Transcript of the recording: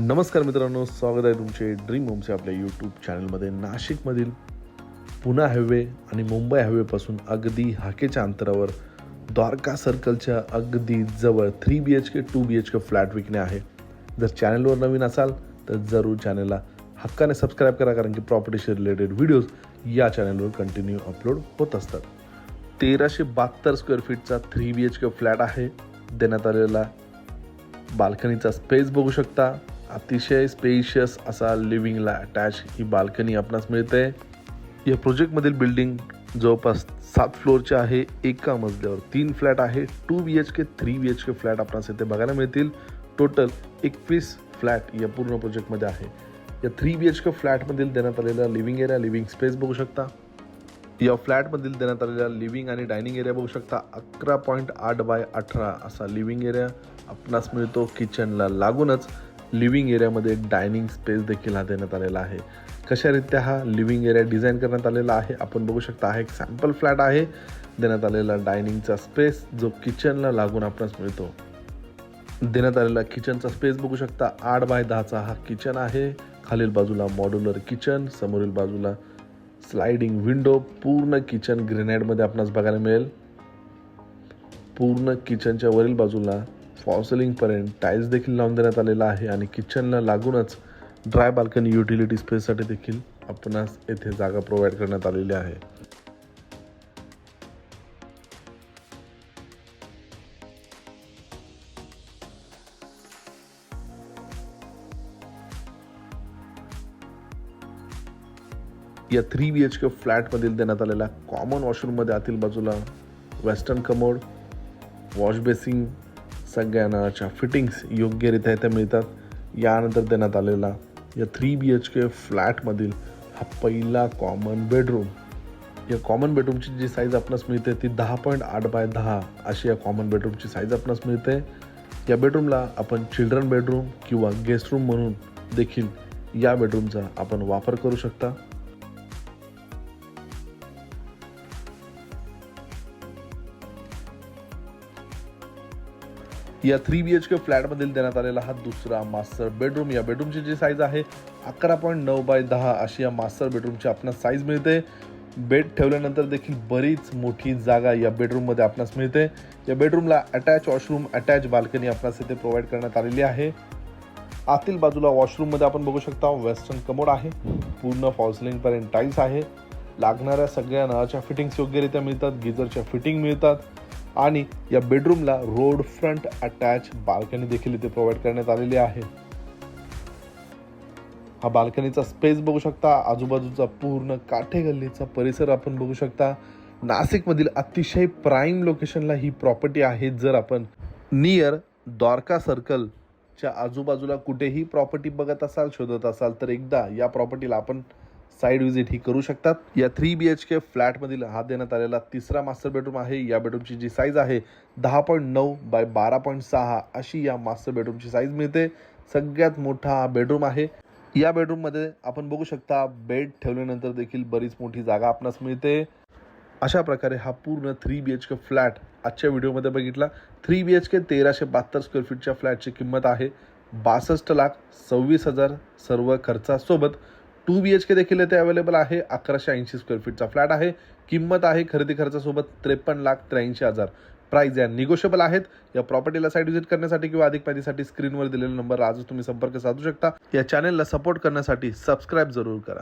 नमस्कार मित्रांनो स्वागत आहे तुमचे ड्रीम होमचे आपल्या यूट्यूब चॅनलमध्ये नाशिकमधील पुणे हायवे आणि मुंबई हायवेपासून अगदी हाकेच्या अंतरावर द्वारका सर्कलच्या अगदी जवळ three B H K two B H K flat विकणे आहे. जर चॅनलवर नवीन असाल तर जरूर चॅनलला हक्काने सबस्क्राईब करा कारण की प्रॉपर्टीशी रिलेटेड व्हिडिओज या चॅनलवर कंटिन्यू अपलोड होत असतात. तेराशे बहात्तर square फीटचा three B H K flat आहे. देण्यात आलेला बाल्कनीचा स्पेस बघू शकता. अतिशय स्पेशियस असा लिव्हिंगला अटॅच ही बाल्कनी आपणास मिळते. या प्रोजेक्टमधील बिल्डिंग जवळपास सात फ्लोअरचे आहे. एका मजल्यावर तीन फ्लॅट आहे. Two B H K three B H K flat आपणास इथे बघायला मिळतील. टोटल एकवीस फ्लॅट या पूर्ण प्रोजेक्टमध्ये आहे. या थ्री बी एच के फ्लॅटमधील देण्यात आलेला लिव्हिंग एरिया लिव्हिंग स्पेस बघू शकता. या फ्लॅटमधील देण्यात आलेला लिव्हिंग आणि डायनिंग एरिया बघू शकता. अकरा पॉईंट आठ बाय अठरा असा लिव्हिंग एरिया आपणास मिळतो. किचनला लागूनच लिव्हिंग एरियामध्ये एक डायनिंग स्पेस देखील हा देण्यात आलेला आहे. कशारीत्या हा लिव्हिंग एरिया डिझाईन करण्यात आलेला आहे? आपण बघू शकता हा एक सॅम्पल फ्लॅट आहे. देण्यात आलेला डायनिंगचा स्पेस जो किचनला लागून आपणास मिळतो. देण्यात आलेला किचनचा स्पेस बघू शकता आठ बाय दहाचा हा किचन आहे. खालील बाजूला मॉड्युलर किचन समोरील बाजूला स्लायडिंग विंडो पूर्ण किचन ग्रेनाईडमध्ये आपणास बघायला मिळेल. पूर्ण किचनच्या वरील बाजूला फॉसलिंगपर्यंत टाईल्स देखील लावून देण्यात आलेला आहे आणि किचनला लागूनच ड्राय बाल्कनी युटिलिटी स्पेससाठी देखील आपणास येथे जागा प्रोव्हाइड करण्यात आलेली आहे. या थ्री बी एच के फ्लॅटमधील देण्यात आलेल्या कॉमन वॉशरूममध्ये आतील बाजूला वेस्टर्न कमोड वॉश बेसिंग सगळ्या नळाच्या फिटिंग्स योग्यरित्या इथे मिळतात यानंतर देण्यात आलेला या थ्री बी एच के फ्लॅटमधील हा पहिला कॉमन बेडरूम या कॉमन बेडरूमची जी साईज आपणास मिळते ती दहा पॉईंट आठ बाय दहा अशी या कॉमन बेडरूमची साईज आपणास मिळते. या बेडरूमला आपण चिल्ड्रन बेडरूम किंवा गेस्ट रूम म्हणून देखील या बेडरूमचा आपण वापर करू शकता. या थ्री बी एच के फ्लॅटमधील देण्यात आलेला हा दुसरा मास्टर बेडरूम या बेडरूमची जी साईज आहे अकरा पॉईंट नऊ बाय दहा अशी या मास्टर बेडरूमची आपणास साईज मिळते. बेड ठेवल्यानंतर देखील बरीच मोठी जागा या बेडरूममध्ये आपणास मिळते. या बेडरूमला अटॅच वॉशरूम अटॅच बाल्कनी आपणास इथे प्रोव्हाइड करण्यात आलेली आहे. आतील बाजूला वॉशरूममध्ये आपण बघू शकता वेस्टर्न कमोड आहे. पूर्ण फॉल्सलिंगपर्यंत टाईल्स आहे. लागणाऱ्या सगळ्या नळाच्या फिटिंग्स योग्यरित्या मिळतात गिझरच्या फिटिंग मिळतात. आणि या बेडरूमला रोड फ्रंट अटॅच बाल्कनी देखील इथे प्रोव्हाइड करण्यात आलेली आहे. हा बाल्कनीचा स्पेस बघू शकता. आजूबाजूचा पूर्ण काठे गल्लीचा परिसर आपण बघू शकता. नाशिकमधील अतिशय प्राईम लोकेशनला ही प्रॉपर्टी आहे. जर आपण नियर द्वारका सर्कलच्या आजूबाजूला कुठेही प्रॉपर्टी बघत असाल शोधत असाल तर एकदा या प्रॉपर्टीला आपण साईड व्हिजिट ही करू शकतात. या थ्री बी एच के फ्लॅटमधील हा देण्यात आलेला तिसरा मास्टर बेडरूम आहे. या बेडरूमची जी साईज आहे दहा पॉईंट नऊ बाय बारा पॉईंट सहा अशी या मास्टर बेडरूमची साईज मिळते. सगळ्यात मोठा हा बेडरूम आहे. या बेडरूममध्ये आपण बघू शकता बेड ठेवल्यानंतर देखील बरीच मोठी जागा आपणास मिळते. अशा प्रकारे हा पूर्ण three B H K flat आजच्या व्हिडिओमध्ये बघितला. थ्री बी एच के तेराशे बहात्तर स्क्वेअर फीटच्या फ्लॅटची किंमत आहे. बासष्ट लाख सव्वीस हजार सर्व खर्चासोबत टू बी एच के देखील येथे अवेलेबल आहे. अकराशे ऐंशी स्क्वेअर फीटचा फ्लॅट आहे. किंमत आहे खरेदी खर्चासोबत त्रेपन्न लाख त्र्याऐंशी हजार. प्राईज या निगोशिएबल आहेत. या प्रॉपर्टीला साईट व्हिजिट करण्यासाठी किंवा अधिक माहितीसाठी स्क्रीनवर दिलेला नंबर आजच तुम्ही संपर्क साधू शकता. या चॅनेलला सपोर्ट करण्यासाठी सबस्क्राईब जरूर करा.